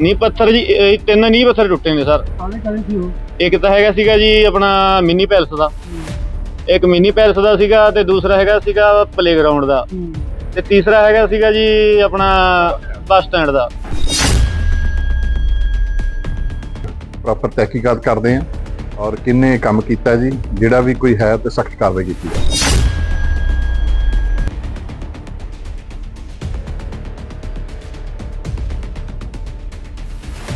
ਨੀ ਪੱਥਰ ਜੀ ਇਹ ਤਿੰਨ ਨੀ ਪੱਥਰ ਟੁੱਟੇ ਨੇ ਸਰ। ਕਾਲੇ ਕਾਲੇ ਸੀ ਉਹ? ਇੱਕ ਤਾਂ ਹੈਗਾ ਸੀਗਾ ਜੀ ਆਪਣਾ ਮਿੰਨੀ ਪੈਲਸ ਦਾ। ਇੱਕ ਮਿੰਨੀ ਪੈਲਸ ਦਾ ਸੀਗਾ ਤੇ ਦੂਸਰਾ ਹੈਗਾ ਸੀਗਾ ਪਲੇਗਰਾਉਂਡ ਦਾ। ਤੇ ਤੀਸਰਾ ਹੈਗਾ ਸੀਗਾ ਜੀ ਆਪਣਾ ਬੱਸ ਸਟੈਂਡ ਦਾ। ਪ੍ਰੋਪਰ ਤਹਿਕੀਕਾਤ ਕਰਦੇ ਹਾਂ। ਔਰ ਕਿੰਨੇ ਕੰਮ ਕੀਤਾ ਜੀ ਜਿਹੜਾ ਵੀ ਕੋਈ ਹੈ ਤੇ ਸਖਤ ਕਾਰਵਾਈ ਕੀਤੀ ਜਾਵੇ।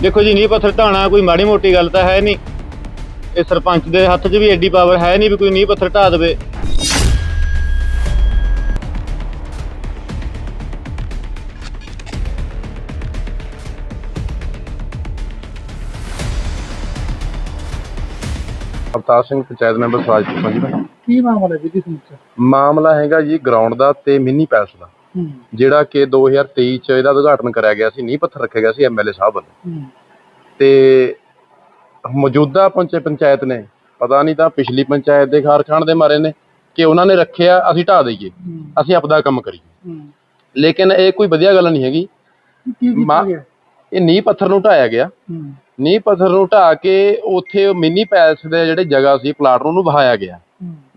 ਦੇਖੋ ਜੀ ਨੀ ਪੱਥਰ ਢਾਣਾ ਕੋਈ ਮਾੜੀ ਮੋਟੀ ਗੱਲ ਤਾਂ ਹੈ ਨਹੀਂ। ਇਹ ਸਰਪੰਚ ਦੇ ਹੱਥ 'ਚ ਵੀ ਐਡੀ ਪਾਵਰ ਹੈ ਨਹੀਂ ਵੀ ਕੋਈ ਨੀ ਪੱਥਰ ਢਾ ਦੇਵੇ। ਅਵਤਾਰ ਸਿੰਘ ਪੰਚਾਇਤ ਮੈਂਬਰ ਸਰਾਜਪੁਰ ਪੰਜੀ ਦਾ ਕੀ ਮਾਮਲਾ ਹੈ ਜੀ ਸਮੁੱਚਾ ਮਾਮਲਾ ਹੈਗਾ ਜੀ ਗਰਾਊਂਡ ਦਾ ਤੇ ਮਿੰਨੀ ਪੈਲਸ ਦਾ। ਜਿਹੜਾ ਕਿ 2023 ਚ ਇਹਦਾ ਉਦਘਾਟਨ ਕਰਿਆ ਗਿਆ ਸੀ ਨੀਂਹ ਪੱਥਰ ਰੱਖਿਆ ਗਿਆ ਸੀ ਐਮਐਲਏ ਸਾਹਿਬ ਵੱਲੋਂ। ਤੇ ਮੌਜੂਦਾ ਪੰਚ ਪੰਚਾਇਤ ਨੇ ਪਤਾ ਨਹੀਂ ਤਾਂ ਪਿਛਲੀ ਪੰਚਾਇਤ ਦੇ ਖਾਰਖਾਨ ਦੇ ਮਾਰੇ ਨੇ ਕਿ ਉਹਨਾਂ ਨੇ ਰੱਖਿਆ ਅਸੀਂ ਢਾ ਦਈਏ ਅਸੀਂ ਆਪਦਾ ਕੰਮ ਕਰੀਏ। ਲੇਕਿਨ ਇਹ ਕੋਈ ਵਧੀਆ ਗੱਲ ਨਹੀਂ ਹੈਗੀ। ਇਹ ਨੀਂਹ ਪੱਥਰ ਨੂੰ ਢਾਇਆ ਗਿਆ। ਨੀਂਹ ਪੱਥਰ ਨੂੰ ਢਾ ਕੇ ਉੱਥੇ ਮਿੰਨੀ ਪੈਲਸ ਦੇ ਜਿਹੜੇ ਜਗ੍ਹਾ ਸੀ ਪਲਾਟ ਨੂੰ ਉਹਨੂੰ ਵਹਾਇਆ ਗਿਆ।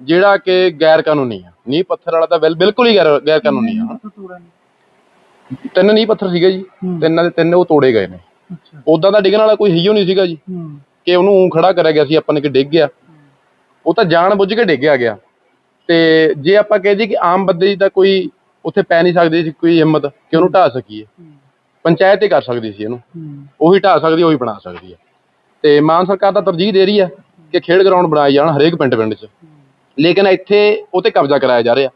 ਜਿਹੜਾ ਕਿ ਗੈਰ ਕਾਨੂੰਨੀ ਆ। ਨੀਂਹ ਪੱਥਰ ਵਾਲਾ ਤਾਂ ਬਿਲ- ਬਿਲਕੁਲ ਹੀ ਗੈਰ ਗੈਰ ਕਾਨੂੰਨੀ ਆ ਨੇ। ਤਿੰਨ ਨੀਂਹ ਪੱਥਰ ਸੀਗੇ ਜੀ। ਹੂੰ। ਤਿੰਨਾਂ ਦੇ ਤਿੰਨ ਉਹ ਤੋੜੇ ਗਏ ਨੇ। ਅੱਛਾ। ਉਦਾਂ ਦਾ ਡਿੱਗਣ ਵਾਲਾ ਕੋਈ ਹੀਓ ਨਹੀਂ ਸੀਗਾ ਜੀ। ਹੂੰ। ਕਿ ਉਹਨੂੰ ਊਂ ਖੜਾ ਕਰਿਆ ਗਿਆ ਸੀ ਆਪਾਂ ਨੇ ਕਿ ਡਿੱਗ ਗਿਆ। ਉਹ ਤਾਂ ਜਾਣ ਬੁੱਝ ਕੇ ਡਿੱਗਿਆ ਗਿਆ। ਤੇ ਜੇ ਆਪਾਂ ਕਹਿ ਦਈਏ ਕਿ ਆਮ ਬੰਦੇ ਦੀ ਤਾਂ ਕੋਈ ਉੱਥੇ ਪੈ ਨਹੀਂ ਸਕਦੀ ਸੀ ਕੋਈ ਹਿੰਮਤ ਕਿ ਉਹਨੂੰ ਢਾ ਸਕੀਏ। ਹੂੰ। ਪੰਚਾਇਤ ਹੀ ਕਰ ਸਕਦੀ ਸੀ ਇਹਨੂੰ। ਹੂੰ। ਉਹੀ ਢਾ ਸਕਦੀ ਉਹੀ ਬਣਾ ਸਕਦੀ ਹੈ ਤੇ ਮਾਨ ਸਰਕਾਰ ਤਾਂ ਤਰਜੀਹ ਦੇ ਰਹੀ ਹੈ ਕਿ ਖੇਡ ਗਰਾਊਂਡ ਬਣਾਏ ਜਾਣ ਹਰੇਕ ਪਿੰਡ ਪਿੰਡ 'ਚ। ਲੇਕਿਨ ਇੱਥੇ ਉਹ ਤੇ ਕਬਜ਼ਾ ਕਰਾਇਆ ਜਾ ਰਿਹਾ।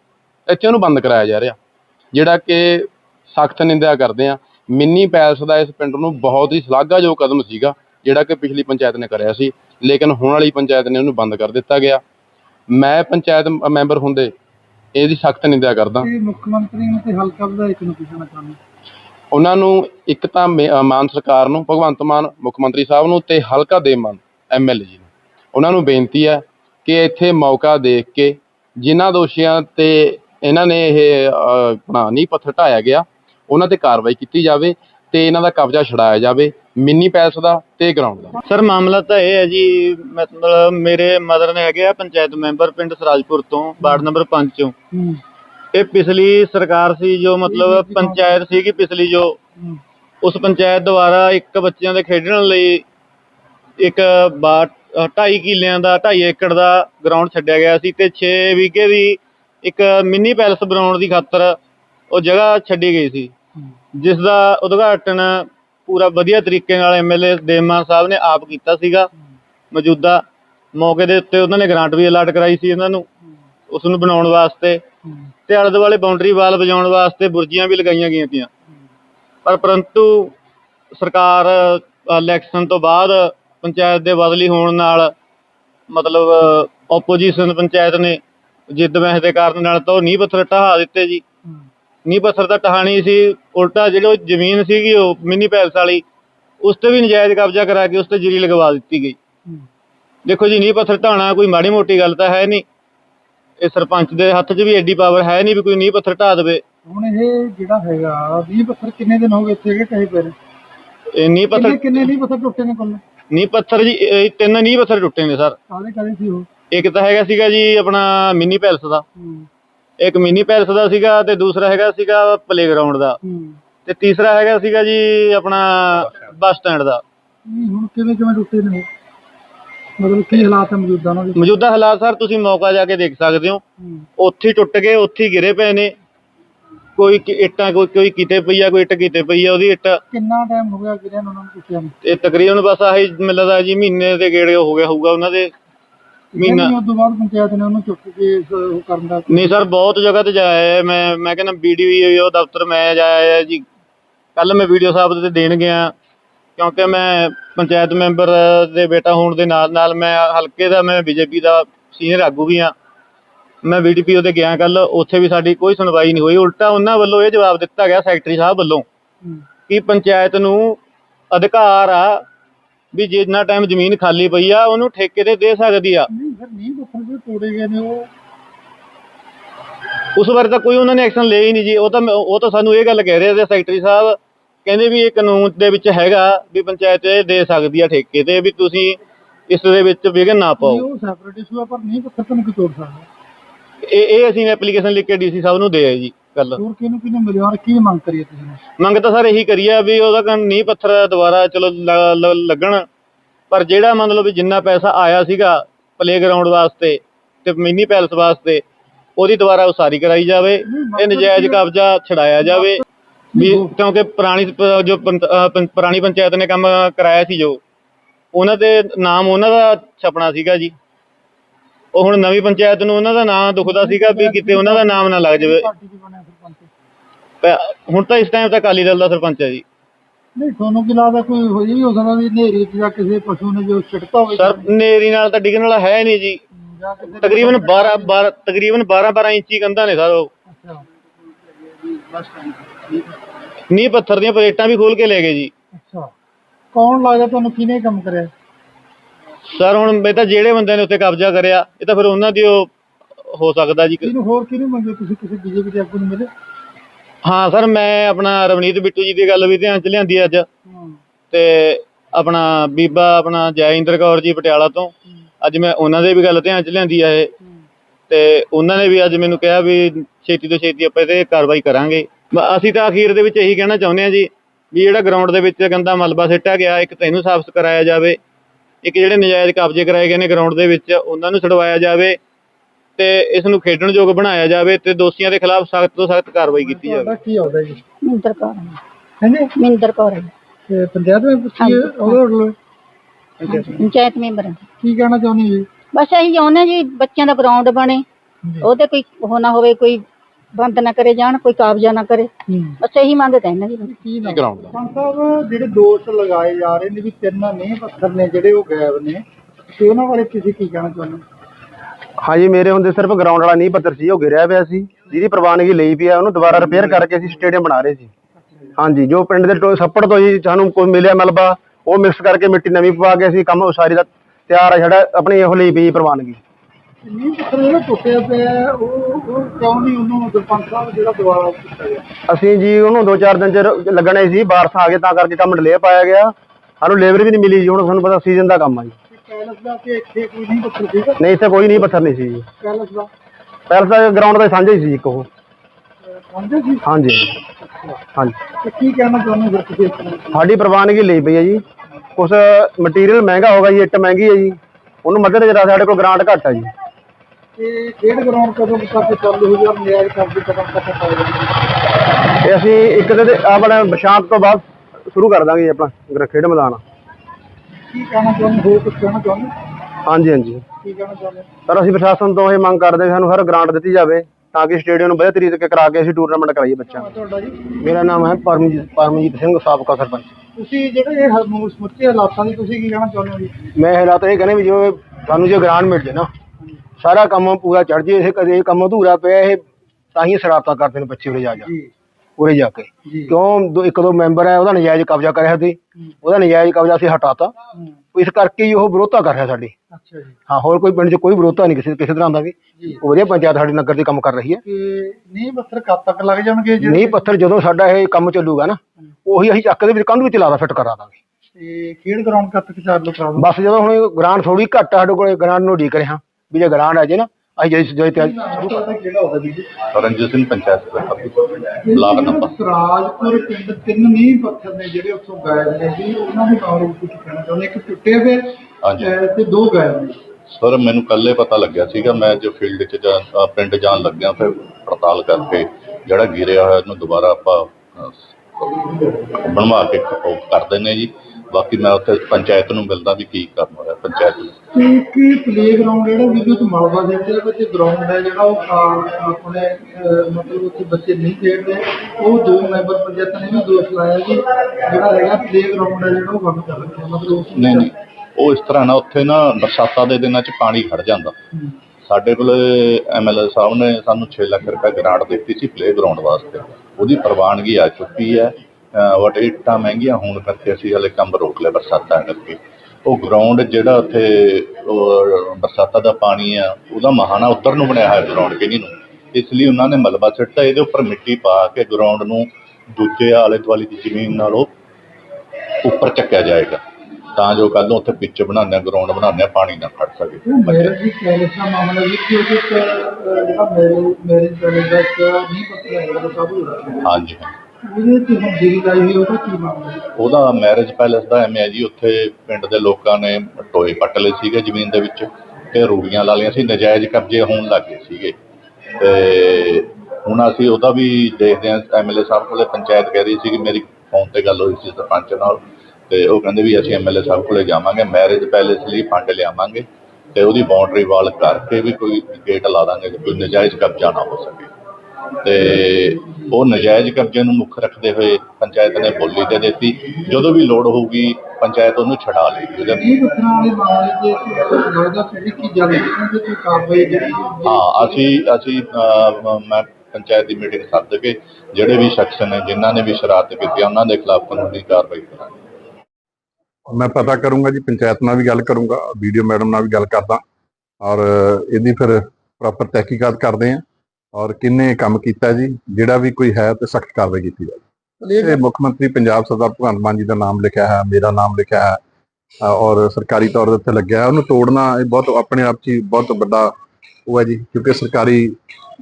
ਇੱਥੇ ਉਹਨੂੰ ਬੰਦ ਕਰਾਇਆ ਜਾ ਰਿਹਾ। ਜਿਹੜਾ ਕਿ ਸਖਤ ਨਿੰਦਿਆ ਕਰਦੇ ਆ। ਮਿੰਨੀ ਪੈਲਸ ਦਾ ਇਸ ਪਿੰਡ ਨੂੰ ਬਹੁਤ ਹੀ ਸ਼ਲਾਘਾਯੋਗ ਕਦਮ ਸੀਗਾ ਜਿਹੜਾ ਕਿ ਪਿਛਲੀ ਪੰਚਾਇਤ ਨੇ ਕਰਿਆ ਸੀ। ਲੇਕਿਨ ਹੁਣ ਵਾਲੀ ਪੰਚਾਇਤ ਨੇ ਉਹਨੂੰ ਬੰਦ ਕਰ ਦਿੱਤਾ ਗਿਆ। ਮੈਂ ਪੰਚਾਇਤ ਮੈਂਬਰ ਹੁੰਦੇ ਇਹਦੀ ਸਖਤ ਨਿੰਦਿਆ ਕਰਦਾ। ਮੁੱਖ ਮੰਤਰੀ ਨੂੰ ਤੇ ਹਲਕਾ ਵਿਧਾਇਕ ਨੂੰ ਪੁੱਛਣਾ ਚਾਹੁੰਦਾ? ਉਹਨਾਂ ਨੂੰ ਇੱਕ ਤਾਂ ਮਾਨ ਸਰਕਾਰ ਨੂੰ ਭਗਵੰਤ ਮਾਨ ਮੁੱਖ ਮੰਤਰੀ ਸਾਹਿਬ ਨੂੰ ਤੇ ਹਲਕਾ ਦੇ ਮਾਨ ਐਮਐਲਏ ਜੀ ਨੂੰ। ਉਹਨਾਂ ਨੂੰ ਬੇਨਤੀ ਹੈ ਕਿ ਇੱਥੇ ਮੌਕਾ ਦੇਖ ਕੇ ਜਿਨ੍ਹਾਂ ਦੋਸ਼ੀਆਂ ਤੇ ਇਹਨਾਂ ਨੇ ਇਹ ਆਪਣਾ ਨੀਂਹ ਪੱਥਰ ਢਾਇਆ ਗਿਆ ਉਹਨਾਂ ਤੇ ਕਾਰਵਾਈ ਕੀਤੀ ਜਾਵੇ ਤੇ ਇਹਨਾਂ ਦਾ ਕਬਜ਼ਾ ਛਡਾਇਆ ਜਾਵੇ ਮਿੰਨੀ ਪੈਲਸ ਦਾ ਤੇ ਗਰਾਊਂਡ ਦਾ। ਸਰ ਮਾਮਲਾ ਤਾਂ ਇਹ ਹੈ ਜੀ ਮਤਲਬ ਮੇਰੇ ਮਦਰ ਨੇ ਹੈਗੇ ਆ ਪੰਚਾਇਤ ਮੈਂਬਰ ਪਿੰਡ ਸਰਾਜਪੁਰ ਤੋਂ ਵਾਰਡ ਨੰਬਰ 5 ਚੋਂ। ਇਹ ਪਿਛਲੀ ਸਰਕਾਰ ਸੀ ਜੋ ਮਤਲਬ ਪੰਚਾਇਤ ਸੀਗੀ ਪਿਛਲੀ ਜੋ। ਉਸ ਪੰਚਾਇਤ ਦੁਆਰਾ ਇੱਕ ਬੱਚਿਆਂ ਦੇ ਖੇਡਣ ਲਈ ਇੱਕ ਬਾ 2.5 ਕਿੱਲਿਆਂ ਦਾ 2.5 ਏਕੜ ਦਾ ਗਰਾਊਂਡ ਛੱਡਿਆ ਗਿਆ ਸੀ ਤੇ 6 ਵਿਗੇ ਦੀ ਇੱਕ ਮਿੰਨੀ ਪੈਲਸ ਬਣਾਉਣ ਦੀ ਖਾਤਰ ਉਹ ਜਗ੍ਹਾ ਛੱਡੀ ਗਈ ਸੀ। ਜਿਸ ਦਾ ਉਦਘਾਟਨ ਪੂਰਾ ਵਧੀਆ ਤਰੀਕੇ ਨਾਲ ਐਮਐਲਏ ਦੇਵਮਾਨ ਸਾਹਿਬ ਨੇ ਆਪ ਕੀਤਾ ਸੀਗਾ। ਮੌਜੂਦਾ ਮੌਕੇ ਦੇ ਉੱਤੇ ਉਹਨਾਂ ਨੇ ਗ੍ਰਾਂਟ ਵੀ ਅਲਾਟ ਕਰਾਈ ਸੀ ਇਹਨਾਂ ਨੂੰ, ਉਸ ਨੂੰ ਬਣਾਉਣ ਵਾਸਤੇ। ਤੇ ਆਲੇ ਦੁਆਲੇ ਬਾਉਂਡਰੀ ਵਾਲ ਵਜਾਉਣ ਵਾਸਤੇ ਬੁਰਜੀਆਂ ਵੀ ਲਗਾਈਆਂ ਗਈਆਂ ਤੀਆਂ ਪਰ ਪਰੰਤੂ ਸਰਕਾਰ ਇਲੈਕਸ਼ਨ ਤੋਂ ਬਾਅਦ ਪੰਚਾਇਤ ਦੇ ਬਦਲੀ ਹੋਣ ਨਾਲ ਮਤਲਬ ਆਪੋਜੀਸ਼ਨ ਪੰਚਾਇਤ ਨੇ ਜਿੱਦ ਬਹਿਸ ਦੇ ਕਾਰਨ ਨਾਲ ਤਾਂ ਉਹ ਨੀਂਹ ਪੱਥਰ ਢਾਹ ਦਿੱਤੇ ਜੀ। ਨੀਂਹ ਪੱਥਰ ਤਾਂ ਟਹਾਣੀ ਸੀ ਉਲਟਾ ਜਿਹੜੀ ਉਹ ਜ਼ਮੀਨ ਸੀਗੀ ਉਹ ਮਿੰਨੀ ਪੈਲਸ ਵਾਲੀ ਉਸ ਤੇ ਵੀ ਨਜਾਇਜ਼ ਕਬਜ਼ਾ ਕਰਾ ਕੇ ਉਸ ਤੇ ਜਰੀ ਲਗਵਾ ਦਿੱਤੀ ਗਈ। ਦੇਖੋ ਜੀ ਨੀਂਹ ਪੱਥਰ ਢਾਣਾ ਕੋਈ ਮਾੜੀ ਮੋਟੀ ਗੱਲ ਤਾਂ ਹੈ ਨਹੀਂ। ਇਹ ਸਰਪੰਚ ਦੇ ਹੱਥ 'ਚ ਵੀ ਐਡੀ ਪਾਵਰ ਹੈ ਨਹੀਂ ਵੀ ਕੋਈ ਨੀਂਹ ਪੱਥਰ ਢਾ ਦੇਵੇ। ਹੁਣ ਇਹ ਜਿਹੜਾ ਹੈਗਾ 20 ਪੱਥਰ ਕਿੰਨੇ ਦਿਨ ਹੋ ਗਏ ਇੱਥੇ ਕਹੇ ਪਏ ਨੇ? ਇਹ ਨੀਂਹ ਪੱਥਰ ਕਿੰਨੇ ਨਹੀਂ ਪੱਥਰ ਟੁੱਟੇ ਨੇ ਕੋਲ? ਨੀਂਹ ਪੱਥਰ ਜੀ ਇਹ ਤਿੰਨ ਨੀਂਹ ਪੱਥਰ ਟੁੱਟੇ ਨੇ ਸਰ। ਸੀ ਉਹ? ਇੱਕ ਤਾਂ ਹੈਗਾ ਸੀਗਾ ਜੀ ਆਪਣਾ ਮਿੰਨੀ ਪੈਲਸ ਦਾ। ਹੂੰ। ਇੱਕ ਮਿੰਨੀ ਪੈਲਸ ਦਾ ਸੀਗਾ ਤੇ ਦੂਸਰਾ ਹੈਗਾ ਸੀਗਾ ਪਲੇਗਰਾਉਂਡ ਦਾ। ਹੂੰ। ਤੇ ਤੀਸਰਾ ਹੈਗਾ ਸੀਗਾ ਜੀ ਆਪਣਾ ਬੱਸ ਸਟੈਂਡ ਦਾ। ਹੁਣ ਕਿਵੇਂ ਕਿਵੇਂ ਟੁੱਟੇ ਨੇ ਉਹ? ਮਤਲਬ ਕੀ ਹਾਲਾਤ ਹੈ ਮੌਜੂਦਾ ਉਹਨਾਂ ਦੇ? ਮੌਜੂਦਾ ਹਾਲਾਤ ਸਰ ਤੁਸੀਂ ਮੌਕਾ ਜਾ ਕੇ ਦੇਖ ਸਕਦੇ ਹੋ। ਹੂੰ। ਉੱਥੇ ਹੀ ਟੁੱਟ ਗਏ ਉੱਥੇ ਹੀ ਗਿਰੇ ਪਏ ਨੇ। ਕੋਈ ਕਿ- ਇੱਟਾਂ ਕੋਈ ਕੋਈ ਕਿਤੇ ਪਈ ਆ ਕੋਈ ਇੱਟ ਕਿਤੇ ਪਈ ਆ ਉਹਦੀ ਇੱਟ। ਕਿੰਨਾ ਟਾਈਮ ਹੋ ਗਿਆ ਗਿਰਿਆ ਨੂੰ ਉਹਨਾਂ ਨੂੰ ਟੁੱਟਿਆ ਨੂੰ? ਤੇ ਤਕਰੀਬਨ ਬਸ ਆਹੀ ਮੈਨੂੰ ਲੱਗਦਾ ਜੀ ਮਹੀਨੇ ਦੇ ਗੇੜੇ ਹੋ ਗਿਆ ਹੋਊਗਾ ਉਹਨਾਂ ਦੇ। ਮਹੀਨਾ ਨਹੀਂ, ਉਸ ਤੋਂ ਬਾਅਦ ਪੰਚਾਇਤ ਨੇ ਉਹਨੂੰ ਚੁੱਕ ਕੇ ਇਸ ਉਹ ਕਰਨ ਦਾ ਨਹੀਂ ਸਰ ਬਹੁਤ ਜਗ੍ਹਾ ਤੇ ਜਾਇਆ ਹੈ। ਮੈਂ ਮੈਂ ਕਹਿੰਦਾ ਵੀਡੀਓ ਦਫ਼ਤਰ ਮੈਂ ਜਾਇਆ ਹੈ ਜੀ। ਕੱਲ ਮੈਂ ਵੀਡੀਓ ਸਾਹਿਬ ਦੇ ਦੇਣ ਗਿਆ ਕਿਉਂਕਿ ਮੈਂ ਪੰਚਾਇਤ ਮੈਂਬਰ ਦੇ ਬੇਟਾ ਹੋਣ ਦੇ ਨਾਲ ਨਾਲ ਮੈਂ ਹਲਕੇ ਦਾ ਮੈਂ ਬੀਜੇਪੀ ਦਾ ਸੀਨੀਅਰ ਆਗੂ ਵੀ ਆ। ਮੈਂ ਵੀਡੀਪੀਓ ਤੇ ਗਿਆ ਕੱਲ ਉੱਥੇ ਵੀ ਸਾਡੀ ਕੋਈ ਸੁਣਵਾਈ ਨਹੀਂ ਹੋਈ। ਉਲਟਾ ਉਹਨਾਂ ਵੱਲੋਂ ਇਹ ਜਵਾਬ ਦਿੱਤਾ ਗਿਆ ਸੈਕਟਰੀ ਸਾਹਿਬ ਵੱਲੋਂ। ਕਿ ਪੰਚਾਇਤ ਨੂੰ ਅਧਿਕਾਰ ਆ ਵੀ ਜਿੰਨਾ ਟਾਈਮ ਜ਼ਮੀਨ ਖਾਲੀ ਪਈ ਆ ਉਹਨੂੰ ਠੇਕੇ ਤੇ ਦੇ ਸਕਦੀ ਆ। ਨਹੀਂ ਫਿਰ ਨਹੀਂ ਪੱਥਰ ਜਿਹੜੇ ਤੋੜੇ ਗਏ ਨੇ ਉਹ। ਉਸ ਬਾਰੇ ਤਾਂ ਕੋਈ ਉਹਨਾਂ ਨੇ ਐਕਸ਼ਨ ਲਿਆ ਹੀ ਨਹੀਂ ਜੀ। ਉਹ ਤਾਂ ਉਹ ਤਾਂ ਸਾਨੂੰ ਇਹ ਗੱਲ ਕਹਿ ਰਹੇ ਸੀ ਸੈਕਟਰੀ ਸਾਹਿਬ ਕਹਿੰਦੇ ਵੀ ਇਹ ਕਾਨੂੰਨ ਦੇ ਵਿੱਚ ਹੈਗਾ ਵੀ ਪੰਚਾਇਤ ਇਹ ਦੇ ਸਕਦੀ ਆ ਠੇਕੇ ਤੇ ਵੀ ਤੁਸੀਂ ਇਸ ਦੇ ਵਿੱਚ ਵਿਘਨ ਨਾ ਪਾਓ। ਉਹ ਸੈਪਰੇਟ ਇਸ਼ੂ ਆ ਪਰ ਨਹੀਂ ਪੱਥਰ ਤੋਂ ਨਹੀਂ ਤੋੜ ਸਕਦਾ? ਇਹ ਇਹ ਅਸੀਂ ਐਪਲੀਕੇਸ਼ਨ ਲਿਖ ਕੇ ਡੀਸੀ ਸਾਹਿਬ ਨੂੰ ਦੇ ਆਏ ਜੀ ਕੱਲ ਹੋਰ ਕਿਹਨੂੰ ਕਿਹਨੂੰ ਮਿਲਿਆ? ਔਰ ਕੀ ਮੰਗ ਕਰੀਏ ਤੁਸੀਂ? ਮੰਗ ਤਾਂ ਸਰ ਇਹੀ ਕਰੀ ਆ ਵੀ ਉਹਦਾ ਕੰਨ ਨੀਂਹ ਪੱਥਰ ਦੁਬਾਰਾ ਚਲੋ ਲ- ਲ- ਲੱਗਣ। ਪਰ ਜਿਹੜਾ ਮੰਨ ਲਓ ਵੀ ਜਿੰਨਾ ਪੈਸਾ ਆਇਆ ਸੀਗਾ ਪਲੇਗਰਾਉਂਡ ਵਾਸਤੇ ਤੇ ਮਿੰਨੀ ਪੈਲਸ ਵਾਸਤੇ ਉਹਦੀ ਦੁਬਾਰਾ ਉਸਾਰੀ ਕਰਾਈ ਜਾਵੇ ਇਹ ਨਜਾਇਜ਼ ਕਬਜ਼ਾ ਛਡਾਇਆ ਜਾਵੇ। ਵੀ ਕਿਉਂਕਿ ਪੁਰਾਣੀ ਪ- ਜੋ ਪੰਤ- ਅਹ ਪੰ- ਪੁਰਾਣੀ ਪੰਚਾਇਤ ਨੇ ਕੰਮ ਕਰਾਇਆ ਸੀ ਜੋ ਉਹਨਾਂ ਦੇ ਨਾਮ ਉਹਨਾਂ ਦਾ ਛਪਣਾ ਸੀਗਾ ਜੀ। ਉਹ ਹੁਣ ਨਵੀਂ ਪੰਚਾਇਤ ਨੂੰ ਉਹਨਾਂ ਦਾ ਨਾਮ ਦੁਖਦਾ ਸੀਗਾ ਵੀ ਕਿਤੇ ਉਹਨਾਂ ਦਾ ਨਾਮ ਨਾ ਲੱਗ ਜਾਵੇ। ਪਾਰਟੀ ਦੀ ਬਣਿਆ ਸਰਪੰਚ ਪ- ਹੁਣ ਤਾਂ ਇਸ ਟਾਈਮ ਤਾਂ ਅਕਾਲੀ ਦਲ ਦਾ ਸਰਪੰਚ ਹੈ ਜੀ। ਨਹੀਂ ਤੁਹਾਨੂੰ ਕੀ ਲੱਗਦਾ ਕੋਈ ਹੋ ਇਹ ਵੀ ਹੋ ਸਕਦਾ ਵੀ ਹਨੇਰੀ ਚ ਜਾਂ ਕਿਸੇ ਪਸ਼ੂ ਨੇ ਜੋ ਛਿੜਤਾ ਹੋਵੇ ਸਰ ਨੇਰੀ ਨਾਲ ਤਾਂ ਡਿੱਗਣ ਵਾਲਾ ਹੈ ਨਹੀਂ ਜੀ। ਜਾਂ ਕਿਸੇ ਤਕਰੀਬਨ 12 12 ਤਕਰੀਬਨ 12 12 ਇੰਚੀ ਕੰਧਾਂ ਨੇ ਸਰ ਉਹ। ਅੱਛਾ। ਨੀਂਹ ਪੱਥਰ ਦੀਆਂ ਪਲੇਟਾਂ ਵੀ ਖੋਲ ਕੇ ਲੈ ਗਏ ਜੀ। ਅੱਛਾ। ਕੌਣ ਲੱਗਦਾ ਤੁਹਾਨੂੰ ਕਿਹਨੇ ਕੰਮ ਕਰਿਆ? ਸਰ ਹੁਣ ਇਹ ਤਾਂ ਜਿਹੜੇ ਬੰਦੇ ਨੇ ਉੱਤੇ ਕਬਜ਼ਾ ਕਰਿਆ ਇਹ ਤਾਂ ਫਿਰ ਉਹਨਾਂ ਦੀ ਉਹ ਹੋ ਸਕਦਾ ਜੀ। ਕਿਹਨੂੰ ਹੋਰ ਕਿਹਨੂੰ ਮੰਗੇ? ਤੁਸੀਂ ਕਿਸੇ ਬੀਜੇਪੀ ਦੇ ਆਗੂ ਨੂੰ ਮਿਲੇ? ਹਾਂ ਸਰ ਮੈਂ ਆਪਣਾ ਰਵਨੀਤ ਬਿੱਟੂ ਜੀ ਦੀ ਗੱਲ ਵੀ ਧਿਆਨ ਚ ਲਿਆਂਦੀ ਅੱਜ। ਤੇ ਆਪਣਾ ਬੀਬਾ ਆਪਣਾ ਜੈਇੰਦਰ ਕੌਰ ਜੀ ਪਟਿਆਲਾ ਤੋਂ। ਅੱਜ ਮੈਂ ਉਹਨਾਂ ਦੇ ਵੀ ਗੱਲ ਧਿਆਨ ਚ ਲਿਆਂਦੀ ਆ ਇਹ। ਤੇ ਉਹਨਾਂ ਨੇ ਵੀ ਅੱਜ ਮੈਨੂੰ ਕਿਹਾ ਵੀ ਛੇਤੀ ਤੋਂ ਛੇਤੀ ਆਪਾਂ ਇਹਤੇ ਕਾਰਵਾਈ ਕਰਾਂਗੇ। ਬ- ਅਸੀਂ ਤਾਂ ਅਖੀਰ ਦੇ ਵਿੱਚ ਇਹੀ ਕਹਿਣਾ ਚਾਹੁੰਦੇ ਆ ਜੀ ਵੀ ਜਿਹੜਾ ਗਰਾਊਂਡ ਦੇ ਵਿੱਚ ਗੰਦਾ ਮਲਬਾ ਸਿੱਟਿਆ ਗਿਆ ਇੱਕ ਤਾਂ ਇਹਨੂੰ ਸਾਫ਼ ਕਰਾਇਆ ਜਾਵੇ। ਇੱਕ ਜਿਹੜੇ ਨਜਾਇਜ਼ ਕਬਜ਼ੇ ਕਰਾਏ ਗਏ ਨੇ ਗਰਾਊਂਡ ਦੇ ਵਿੱਚ ਉਹਨਾਂ ਨੂੰ ਛਡਵਾਇਆ ਜਾਵੇ ਤੇ ਇਸ ਨੂੰ ਖੇਡਣ ਯੋਗ ਬਣਾਇਆ ਜਾਵੇ ਤੇ ਦੋਸ਼ੀਆਂ ਦੇ ਖਿਲਾਫ ਸਖਤ ਤੋਂ ਸਖਤ ਕਾਰਵਾਈ ਕੀਤੀ ਜਾਵੇ। ਕੀ ਆਉਂਦਾ ਜੀ? ਮਿੰਦਰ ਕੌਰ ਹੈ। ਹਾਂਜੀ? ਮਿੰਦਰ ਕੌਰ। ਤੇ ਪੰਚਾਇਤ ਵਿੱਚ ਪੁੱਛੀਏ ਉਹਦੇ ਪੰਚਾਇਤ ਮੈਂਬਰ ਹੈ। ਕੀ ਕਹਿਣਾ ਚਾਹੁੰਦੇ ਜੀ? ਬਸ ਇਹੀ ਚਾਹੁੰਦੇ ਜੀ ਬੱਚਿਆਂ ਦਾ ਗਰਾਊਂਡ ਬਣੇ। ਉਹਦੇ ਕੋਈ ਉਹ ਨਾ ਹੋਵੇ ਕੋਈ ਬੰਦ ਨਾ ਕਰੇ ਜਾਣ ਕੋਈ ਕਾਬਜ਼ਾ ਨਾ ਕਰੇ। ਬਸ ਇਹੀ ਮੰਗ ਕਹਿੰਦੇ ਜੀ ਕੀ ਨਾ ਗਰਾਊਂਡ ਦਾ? ਸਾਹਿਬ ਜਿਹੜੇ ਦੋਸ਼ ਲਗਾਏ ਜਾ ਰਹੇ ਨੇ ਵੀ ਤਿੰਨ ਨਹੀਂ ਪੱਥਰ ਨੇ ਜਿਹੜੇ ਉਹ ਗਾਇਬ ਨੇ ਤੇ ਉਹਨਾਂ ਬਾਰੇ ਤੁਸੀਂ ਕੀ ਕਹਿਣਾ ਚਾਹੁੰਦੇ ਹੋ? ਹਾਂਜੀ ਮੇਰੇ ਹੁੰਦੇ ਸਿਰਫ ਗਰਾਊਂਡ ਵਾਲਾ ਨਹੀਂ ਪੱਥਰ ਸੀ ਉਹ ਗਿਰਿਆ ਪਿਆ ਸੀ। ਜਿਹਦੀ ਪ੍ਰਵਾਨਗੀ ਲਈ ਪਈ ਆ ਉਹਨੂੰ ਦੁਬਾਰਾ ਰਿਪੇਅਰ ਕਰਕੇ ਅਸੀਂ ਸਟੇਡੀਅਮ ਬਣਾ ਰਹੇ ਸੀ। ਹਾਂਜੀ ਜੋ ਪਿੰਡ ਦੇ ਟੋ- ਛੱਪੜ ਤੋਂ ਜੀ ਸਾਨੂੰ ਕੋਈ ਮਿਲਿਆ ਮਲਬਾ ਉਹ ਮਿਕਸ ਕਰਕੇ ਮਿੱਟੀ ਨਵੀਂ ਪਵਾ ਕੇ ਅਸੀਂ ਕੰਮ ਉਸਾਰੀ ਦਾ ਤਿਆਰ ਆ ਜਿਹੜਾ ਆਪਣੀ ਇਹੋ ਲਈ ਪਈ ਪ੍ਰਵਾਨਗੀ। ਨਹੀਂ ਪੱਥਰ ਜਿਹੜਾ ਟੁੱਟਿਆ ਪਿਆ ਹੈ, ਉਹ ਉਹ ਕਿਉਂ ਨਹੀਂ ਉਹਨੂੰ ਸਰਪੰਚ ਸਾਹਿਬ ਜਿਹੜਾ ਦੁਬਾਰਾ ਕੀਤਾ ਗਿਆ। ਅਸੀਂ ਜੀ ਉਹਨੂੰ 2-4 ਦਿਨ ਚ ਲੱਗਣੇ ਸੀ ਬਾਰਸਾਂ ਆ ਗਏ ਤਾਂ ਕਰਕੇ ਕੰਮ ਡਿਲੇ ਪਾਇਆ ਗਿਆ। ਸਾਨੂੰ ਲੇਬਰ ਵੀ ਨਹੀਂ ਮਿਲੀ ਜੀ ਹੁਣ ਤੁਹਾਨੂੰ ਪਤਾ ਸੀਜ਼ਨ ਦਾ ਕੰਮ ਆ ਜੀ। ਪੈਲਸ ਦਾ ਕਿ ਇੱਥੇ ਕੋਈ ਨਹੀਂ ਪੱਥਰ ਸੀਗਾ? ਨਹੀਂ ਇੱਥੇ ਕੋਈ ਨਹੀਂ ਪੱਥਰ ਨਹੀਂ ਸੀ ਜੀ। ਪੈਲਸ ਦਾ? ਪਹਿਲਾਂ ਤਾਂ ਗਰਾਊਂਡ ਦਾ ਸਾਂਝਾ ਹੀ ਸੀ ਇੱਕ ਉਹ। ਸਮਝੇ ਸੀ? ਹਾਂਜੀ। ਹਾਂਜੀ। ਤੇ ਕੀ ਕਹਿਣਾ ਚਾਹੁੰਦੇ ਹੋ ਫਿਰ ਤੁਸੀਂ ਇਸ ਨੂੰ? ਸਾਡੀ ਪ੍ਰਵਾਨਗੀ ਲਈ ਪਈ ਹੈ ਜੀ। ਕੁਛ ਮਟੀਰੀਅਲ ਮਹਿੰਗਾ ਹੋਗਾ ਜੀ ਇੱਟ ਮਹਿੰਗੀ ਹੈ ਜੀ। ਉਹਨੂੰ ਮੱਦੇਨਜ਼ਰ ਆ ਸਾਡੇ ਕੋਲ ਗ੍ਰਾਂਟ ਘੱਟ ਹੈ ਜੀ। ਤੇ ਖੇਡ ਗਰਾਊਂਡ ਕਦੋਂ ਤੱਕ ਚਾਲੂ ਹੋ ਜਾਣ ਨਿਆਇ ਕਬਜ਼ੇ ਕਦੋਂ ਤੱਕ ਪਾਏਗਾ ਤੇ ਅਸੀਂ ਇੱਕ ਦੇ ਆਪਣਾ ਬਰਸਾਤ ਤੋਂ ਬਾਅਦ ਸ਼ੁਰੂ ਕਰ ਦਾਂਗੇ ਜੀ ਆਪਣਾ ਖੇਡ ਮੈਦਾਨ ਕੀ ਕਹਿਣਾ ਚਾਹੁੰਦੇ ਹੋ? ਕੁਝ ਕਹਿਣਾ ਚਾਹੁੰਦੇ ਹਾਂਜੀ ਹਾਂਜੀ। ਕੀ ਕਹਿਣਾ ਚਾਹੁੰਦੇ ਸਰ ਅਸੀਂ ਪ੍ਰਸ਼ਾਸਨ ਤੋਂ ਇਹ ਮੰਗ ਕਰਦੇ ਹਾਂ ਸਾਨੂੰ ਹਰ ਗ੍ਰਾਂਟ ਦਿੱਤੀ ਜਾਵੇ ਤਾਂ ਕਿ ਸਟੇਡੀਅਮ ਨੂੰ ਵਧੀਆ ਤਰੀਕੇ ਕਰਾ ਕੇ ਅਸੀਂ ਟੂਰਨਾਮੈਂਟ ਕਰਾਈਏ ਜੀ। ਮੇਰਾ ਨਾਮ ਹੈ ਪਰਮਜੀਤ ਪਰਮਜੀਤ ਸਿੰਘ ਸਾਬਕਾ ਸਰਪੰਚ। ਤੁਸੀਂ ਜਿਹੜੇ ਇਹ ਹਰ- ਸਮੁੱਚੇ ਹਾਲਾਤਾਂ ਦੀ ਤੁਸੀਂ ਕੀ ਕਹਿਣਾ ਚਾਹੁੰਦੇ ਹੋ ਜੀ? ਮੈਂ ਹਾਲਾਤ ਇਹ ਕਹਿੰਦੇ ਵੀ ਜੋ ਸਾਨੂੰ ਜੇ ਗ੍ਰਾਂਟ ਮਿਲ ਜੇ ਨਾ ਸਾਰਾ ਕੰਮ ਪੂਰਾ ਚੜ ਜੇ ਇਹ ਕਦੇ ਇਹ ਕੰਮ ਅਧੂਰਾ ਪਿਆ ਇਹ ਤਾਂ ਹੀ ਸ਼ਰਾਰਤਾਂ ਕਰਦੇ ਨੇ ਬੱਚੇ ਉਰੇ ਜਾ ਜਾ ਜੀ। ਉਰੇ ਜਾ ਕੇ। ਜੀ। ਕਿਉਂ? ਦੋ ਇੱਕ ਦੋ ਮੈਂਬਰ ਹੈ ਉਹਦਾ ਨਜਾਇਜ਼ ਕਬਜ਼ਾ ਕਰਿਆ ਸੀ। ਉਹਦਾ ਨਜਾਇਜ਼ ਕਬਜ਼ਾ ਅਸੀਂ ਹਟਾਤਾ। ਹੂੰ, ਇਸ ਕਰਕੇ ਹੀ ਉਹ ਵਿਰੋਧਤਾ ਕਰ ਰਿਹਾ ਸਾਡੀ। ਅੱਛਾ ਜੀ। ਹਾਂ ਹੋਰ ਕੋਈ ਪਿੰਡ 'ਚ ਕੋਈ ਵਿਰੋਧਤਾ ਨਹੀਂ ਕਿਸੇ ਕਿਸੇ ਤਰ੍ਹਾਂ ਦਾ ਵੀ। ਜੀ। ਉਹ ਵਧੀਆ ਪੰਚਾਇਤ ਸਾਡੀ ਨਗਰ ਦੀ ਕੰਮ ਕਰ ਰਹੀ ਹੈ। ਕਿ ਨਹੀਂ ਪੱਥਰ ਕਦ ਤੱਕ ਲੱਗ ਜਾਣਗੇ ਜਿਹੜੇ ਨਹੀਂ ਪੱਥਰ ਜਦੋਂ ਸਾਡਾ ਇਹ ਕੰਮ ਚੱਲੂਗਾ ਨਾ ਉਹੀ ਅਸੀਂ ਚੱਕ ਦੇ ਵਿੱਚ ਕੰਧ ਵਿੱਚ ਲਾਦਾ ਫਿੱਟ ਕਰਾ ਦਾਂਗੇ। ਤੇ ਖੇਡ ਗਰਾਊਂਡ ਕਦ ਤੱਕ ਚਾਲੂ ਕਰਾ ਦੋ ਬਸ ਜਦੋਂ ਹੁਣ ਗ੍ਰਾਂਟ ਥੋੜੀ ਘੱਟ ਆ ਸਾਡੇ ਕੋਲ ਗ੍ਰਾਂਟ ਨੂੰ ਉਡੀਕ ਰਹੇ। ਹਾਂ ਵੀ ਜੇ ਗ੍ਰਾਂਟ ਆ ਜੇ ਨਾ ਅਸੀਂ ਜੇ ਜੇ ਤਿਆਰ ਕਿਹੜਾ ਹੋਦਾ ਵੀ ਜੀ? ਰਣਜੀਤ ਸਿੰਘ ਪੰਚਾਇਤ ਸਭਾ ਬਲਾਕ ਨੰਬਰ। ਸਰਾਜਪੁਰ ਪਿੰਡ ਤਿੰਨ ਨੀਂਹ ਪੱਥਰ ਨੇ ਜਿਹੜੇ ਉੱਥੋਂ ਗਾਇਬ ਨੇ ਜੀ ਉਹਨਾਂ ਦੇ ਬਾਰੇ ਵਿੱਚ ਕੀ ਕਹਿਣਾ ਚਾਹੁੰਦੇ ਇੱਕ ਟੁੱਟੇ ਹੋਏ ਹਾਂਜੀ। ਅਹ, ਤੇ ਦੋ ਗਾਇਬ ਨੇ। ਸਰ ਮੈਨੂੰ ਕੱਲੇ ਪਤਾ ਲੱਗਿਆ ਸੀਗਾ ਮੈਂ ਜੋ ਫੀਲਡ 'ਚ ਜਾ ਅ, ਪਿੰਡ ਜਾਣ ਲੱਗਿਆ ਫਿਰ ਪੜਤਾਲ ਕਰਕੇ ਜਿਹੜਾ ਗਿਰਿਆ ਹੋਇਆ ਇਹਨੂੰ ਦੁਬਾਰਾ ਆਪਾਂ ਅ, ਬਣਵਾ ਕੇ ਉਹ ਕਰ ਦਿੰਦੇ ਜੀ। ਬਾਕੀ ਮੈਂ ਉੱਥੇ ਪੰਚਾਇਤ ਨੂੰ ਮਿਲਦਾ ਵੀ ਕੀ ਕਰਨਾ ਹੈ ਪੰਚਾਇਤ ਨੂੰ। ਤੇ ਇੱਕ ਪਲੇ ਗਰਾਊਂਡ ਜਿਹੜਾ ਵੀ ਉਹ ਮਲਬਾ ਦੇ ਉੱਤੇ ਵਿੱਚ ਗਰਾਊਂਡ ਹੈ ਜਿਹੜਾ ਉਹ ਆ, ਆਪਣੇ ਅਹ, ਮਤਲਬ ਉੱਥੇ ਬੱਚੇ ਨਹੀਂ ਖੇਡਦੇ ਉਹ ਦੋ ਮੈਂਬਰ ਪੰਚਾਇਤ ਨੇ ਵੀ ਦੋਸ਼ ਲਾਇਆ ਕਿ ਜਿਹੜਾ ਹੈਗਾ ਪਲੇ ਗਰਾਊਂਡ ਹੈ ਜਿਹੜਾ ਉਹ ਬੰਦ ਕਰ ਰੱਖਿਆ ਮਤਲਬ ਉਸ ਨਹੀਂ ਨਹੀਂ ਉਹ ਇਸ ਤਰ੍ਹਾਂ ਨਾ ਉੱਥੇ ਨਾ ਬਰਸਾਤਾਂ ਦੇ ਦਿਨਾਂ 'ਚ ਪਾਣੀ ਖੜ ਜਾਂਦਾ। ਸਾਡੇ ਕੋਲ ਐਮਐਲਏ ਸਾਹਿਬ ਨੇ ਸਾਨੂੰ 6 ਲੱਖ ਰੁਪਏ ਗ੍ਰਾਂਟ ਦਿੱਤੀ ਸੀ ਪਲੇ ਗਰਾਊਂਡ ਵਾਸਤੇ। ਉਹਦੀ ਪ੍ਰਵਾਨਗੀ ਆ ਚੁੱਕੀ ਹੈ। ਬਟ ਇੱਟਾਂ ਮਹਿੰਗੀਆਂ ਹੋਣ ਕਰਕੇ ਅਸੀਂ ਹਲੇ ਕੰਮ ਰੋਕ ਲਿਆ ਬਰਸਾਤਾਂ ਕਰਕੇ। ਉਹ ਗਰਾਊਂਡ ਜਿਹੜਾ ਉੱਥੇ ਬਰਸਾਤਾਂ ਦਾ ਪਾਣੀ ਆ ਉਹਦਾ ਮਹਾਨਾ ਉੱਤਰ ਨੂੰ ਬਣਿਆ ਹੋਇਆ ਗਰਾਊਂਡ ਕਿਨੀ ਨੂੰ। ਇਸ ਲਈ ਉਹਨਾਂ ਨੇ ਮਲਬਾ ਸਿੱਟਾ ਇਹਦੇ ਉੱਪਰ ਮਿੱਟੀ ਪਾ ਕੇ ਗਰਾਊਂਡ ਨੂੰ ਦੂਜੇ ਆਲੇ ਦੁਆਲੇ ਦੀ ਜ਼ਮੀਨ ਨਾਲੋਂ ਉੱਪਰ ਚੱਕਿਆ ਜਾਏਗਾ। ਤਾਂ ਜੋ ਕੱਲ ਨੂੰ ਉੱਥੇ ਪਿੱਚ ਬਣਾਉਂਦੇ ਗਰਾਊਂਡ ਬਣਾਉਂਦੇ ਪਾਣੀ ਨਾ ਖੜ ਸਕੇ। ਮੈਰਿਜ ਦੀ ਪੈਲੇਸ ਦਾ ਮਾਮਲਾ ਵੀ ਕਿ ਉਹਦੇ ਜਿਹੜਾ ਮੈਰਿਜ ਮੈਰਿਜ ਪੈਲੇਸ ਦਾ ਨਹੀਂ ਪਤਾ ਹੈਗਾ ਸਭ ਹੋ ਰਿਹਾ ਹਾਂਜੀ। ਉਹਦੇ ਤੇ ਹੁਣ ਜਿਹੜੀ ਲਾਈ ਹੋਈ ਉਹਦਾ ਕੀ ਮਾਮਲਾ ਹੈ ਉਹਦਾ ਮੈਰਿਜ ਪੈਲੇਸ ਦਾ ਐਵੇਂ ਹੈ ਜੀ, ਉੱਥੇ ਪਿੰਡ ਦੇ ਲੋਕਾਂ ਨੇ ਟੋਏ ਪੱਟ ਲਏ ਸੀਗੇ ਜ਼ਮੀਨ ਦੇ ਵਿੱਚ ਤੇ ਰੂੜੀਆਂ ਲਾ ਲਈਆਂ ਸੀ, ਨਜਾਇਜ਼ ਕਬਜ਼ੇ ਹੋਣ ਲੱਗੇ ਸੀਗੇ। ਤੇ ਹੁਣ ਅਸੀਂ ਉਹਦਾ ਵੀ ਦੇਖਦੇ ਹਾਂ ਐਮਐਲਏ ਸਾਹਿਬ ਕੋਲੇ ਪੰਚਾਇਤ ਕਹਿ ਰਹੀ ਸੀ ਕਿ ਮੇਰੀ ਫੋਨ ਤੇ ਗੱਲ ਹੋਈ ਸੀ ਸਰਪੰਚ ਨਾਲ ਤੇ ਉਹ ਕਹਿੰਦੇ ਵੀ ਅਸੀਂ ਐਮਐਲਏ ਸਾਹਿਬ ਕੋਲੇ ਜਾਵਾਂਗੇ ਮੈਰਿਜ ਪੈਲੇਸ ਲਈ ਫੰਡ ਲਿਆਵਾਂਗੇ ਤੇ ਉਹਦੀ ਬਾਉਂਡਰੀ ਵਾਲ ਕਰਕੇ ਵੀ ਕੋਈ ਗੇਟ ਲਾ ਦਾਂਗੇ ਕਿ ਕੋਈ ਨਜਾਇਜ਼ ਕਬਜ਼ਾ ਨਾ ਹੋ ਸਕੇ। ਤੇ ਉਹ ਨਜਾਇਜ਼ ਕਬਜ਼ੇ ਨੂੰ ਮੁੱਖ ਰੱਖਦੇ ਹੋਏ ਪੰਚਾਇਤ ਨੇ ਬੋਲੀ ਦੇ ਦਿੱਤੀ। ਜਦੋਂ ਵੀ ਲੋੜ ਹੋਊਗੀ ਪੰਚਾਇਤ ਉਹਨੂੰ ਛਡਾ ਤੇ ਤੋਂ ਜਿਹੜੀ ਹਾਂ ਅਸੀਂ ਅਸੀਂ ਮ- ਪੰਚਾਇਤ ਦੀ ਮੀਟਿੰਗ ਸੱਦ ਕੇ ਜਿਹੜੇ ਵੀ ਸ਼ਖਸ ਨੇ ਜਿਨ੍ਹਾਂ ਨੇ ਵੀ ਸ਼ਰਾਰਤ ਕੀਤੀ ਆ, ਉਹਨਾਂ ਦੇ ਖਿਲਾਫ ਕਾਨੂੰਨੀ ਕਾਰਵਾਈ ਕਰਾਂਗੇ। ਮੈਂ ਪਤਾ ਕਰੂੰਗਾ ਜੀ ਪੰਚਾਇਤ ਨਾਲ ਵੀ ਗੱਲ ਕਰੂੰਗਾ ਵੀਡੀਓ ਮੈਡਮ ਨਾਲ ਵੀ ਗੱਲ ਕਰਦਾ। ਔਰ ਇਹਦੀ ਫਿਰ ਪ੍ਰੋਪਰ ਤਹਿਕੀਕਾਤ ਕਰਦੇ ਹਾਂ। ਔਰ ਕਿੰਨੇ ਕੰਮ ਕੀਤਾ ਜੀ? ਜਿਹੜਾ ਵੀ ਕੋਈ ਹੈ ਤੇ ਸਖਤ ਕਾਰਵਾਈ ਕੀਤੀ ਜਾਵੇ। ਇਹ ਮੁੱਖ ਮੰਤਰੀ ਪੰਜਾਬ ਸਰਦਾਰ ਭਗਵੰਤ ਮਾਨ ਜੀ ਦਾ ਨਾਮ ਲਿਖਿਆ ਹੈ ਮੇਰਾ ਨਾਮ ਲਿਖਿਆ ਹੈ ਔਰ ਸਰਕਾਰੀ ਤੌਰ ਦੇ ਉੱਤੇ ਲੱਗਿਆ ਉਹਨੂੰ ਤੋੜਨਾ ਇਹ ਬਹੁਤ ਆਪਣੇ ਆਪ 'ਚ ਬਹੁਤ ਵੱਡਾ ਉਹ ਹੈ ਜੀ ਕਿਉਂਕਿ ਸਰਕਾਰੀ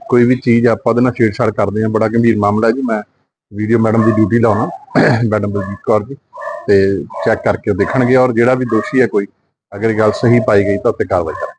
ਕੋਈ ਵੀ ਚੀਜ਼ ਆਪਾਂ ਉਹਦੇ ਨਾਲ ਛੇੜਛਾੜ ਕਰਦੇ ਹਾਂ। ਬੜਾ ਗੰਭੀਰ ਮਾਮਲਾ ਹੈ ਜੀ। ਮੈਂ ਵੀਡੀਓ ਮੈਡਮ ਦੀ ਡਿਊਟੀ ਲਾਉਣਾ ਮੈਡਮ ਬਲਜੀਤ ਕੌਰ ਜੀ ਤੇ ਚੈੱਕ ਕਰਕੇ ਦੇਖਣਗੇ। ਔਰ ਜਿਹੜਾ ਵੀ ਦੋਸ਼ੀ ਹੈ ਕੋਈ ਅਗਰ ਗੱਲ ਸਹੀ ਪਾਈ ਗਈ ਤਾਂ ਉੱਤੇ ਕਾਰਵਾਈ ਕਰਾਂਗੇ।